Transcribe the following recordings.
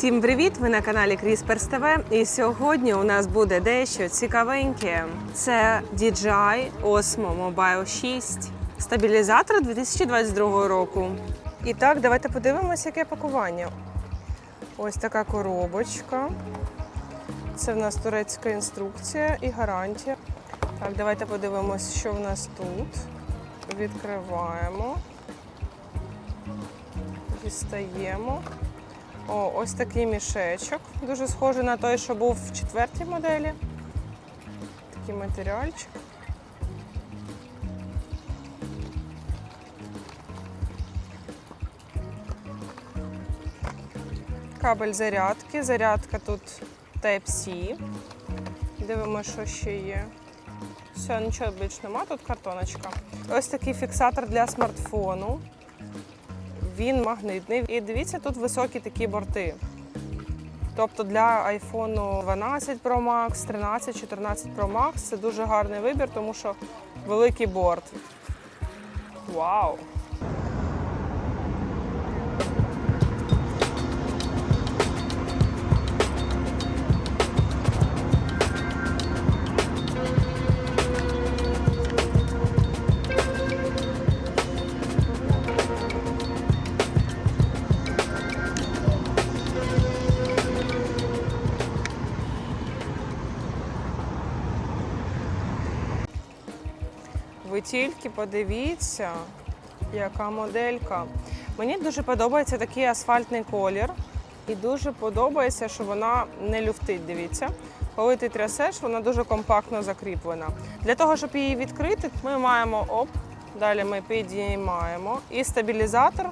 Всім привіт! Ви на каналі CRISPR TV. І сьогодні у нас буде дещо цікавеньке. Це DJI Osmo Mobile 6, стабілізатор 2022 року. І так, давайте подивимося, яке пакування. Ось така коробочка. Це в нас турецька інструкція і гарантія. Так, давайте подивимось, що в нас тут. Відкриваємо. Дістаємо. О, ось такий мішечок. Дуже схожий на той, що був в четвертій моделі. Такий матеріальчик. Кабель зарядки. Зарядка тут Type-C. Дивимося, що ще є. Все, нічого більш нема, тут картоночка. Ось такий фіксатор для смартфону. Він магнитний. І дивіться, тут високі такі борти. Тобто для iPhone 12 Pro Max, 13, 14 Pro Max це дуже гарний вибір, тому що великий борт. Вау! Ви тільки подивіться, яка моделька. Мені дуже подобається такий асфальтний колір. І дуже подобається, що вона не люфтить. Дивіться. Коли ти трясеш, вона дуже компактно закріплена. Для того, щоб її відкрити, ми маємо оп, далі ми підіймаємо. І стабілізатор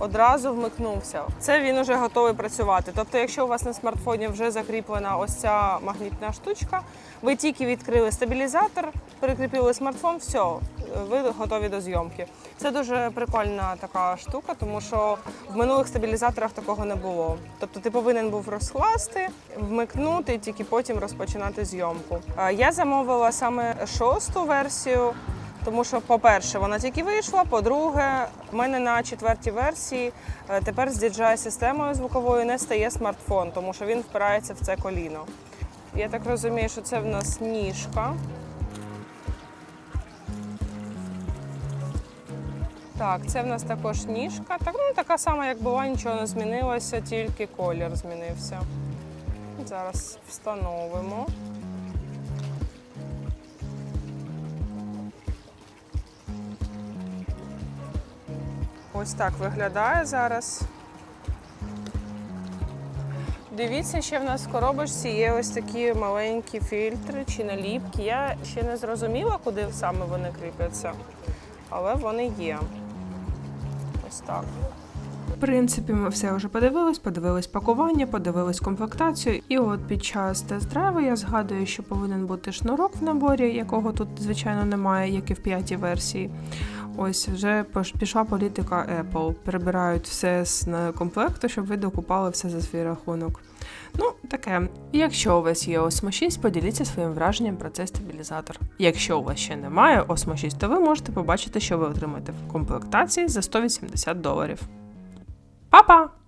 одразу вмикнувся. Це він уже готовий працювати. Тобто, якщо у вас на смартфоні вже закріплена ось ця магнітна штучка, ви тільки відкрили стабілізатор, прикріпили смартфон, все, ви готові до зйомки. Це дуже прикольна така штука, тому що в минулих стабілізаторах такого не було. Тобто ти повинен був розкласти, вмикнути тільки потім розпочинати зйомку. Е, Я замовила саме шосту версію. Тому що, по-перше, вона тільки вийшла. По-друге, в мене на четвертій версії е, тепер з DJI системою звуковою не стає смартфон, тому що він впирається в це коліно. Я так розумію, що це в нас ніжка. Так, це в нас також ніжка. Так, ну, така сама, як була, нічого не змінилося, тільки колір змінився. Зараз встановимо. Ось так виглядає зараз. Дивіться, ще в нас в коробочці є ось такі маленькі фільтри чи наліпки. Я ще не зрозуміла, куди саме вони кріпляться, але вони є. Ось так. Принципі, ми все вже подивились, подивились пакування, подивились комплектацію. І от під час тест-драйву я згадую, що повинен бути шнурок в наборі, якого тут, звичайно, немає, як і в п'ятій версії. Ось вже пішла політика Apple. Перебирають все з комплекту, щоб ви докупали все за свій рахунок. Ну, таке. Якщо у вас є Osmo 6, поділіться своїм враженням про цей стабілізатор. Якщо у вас ще немає Osmo 6, то ви можете побачити, що ви отримаєте в комплектації за 180 доларів. Па-па!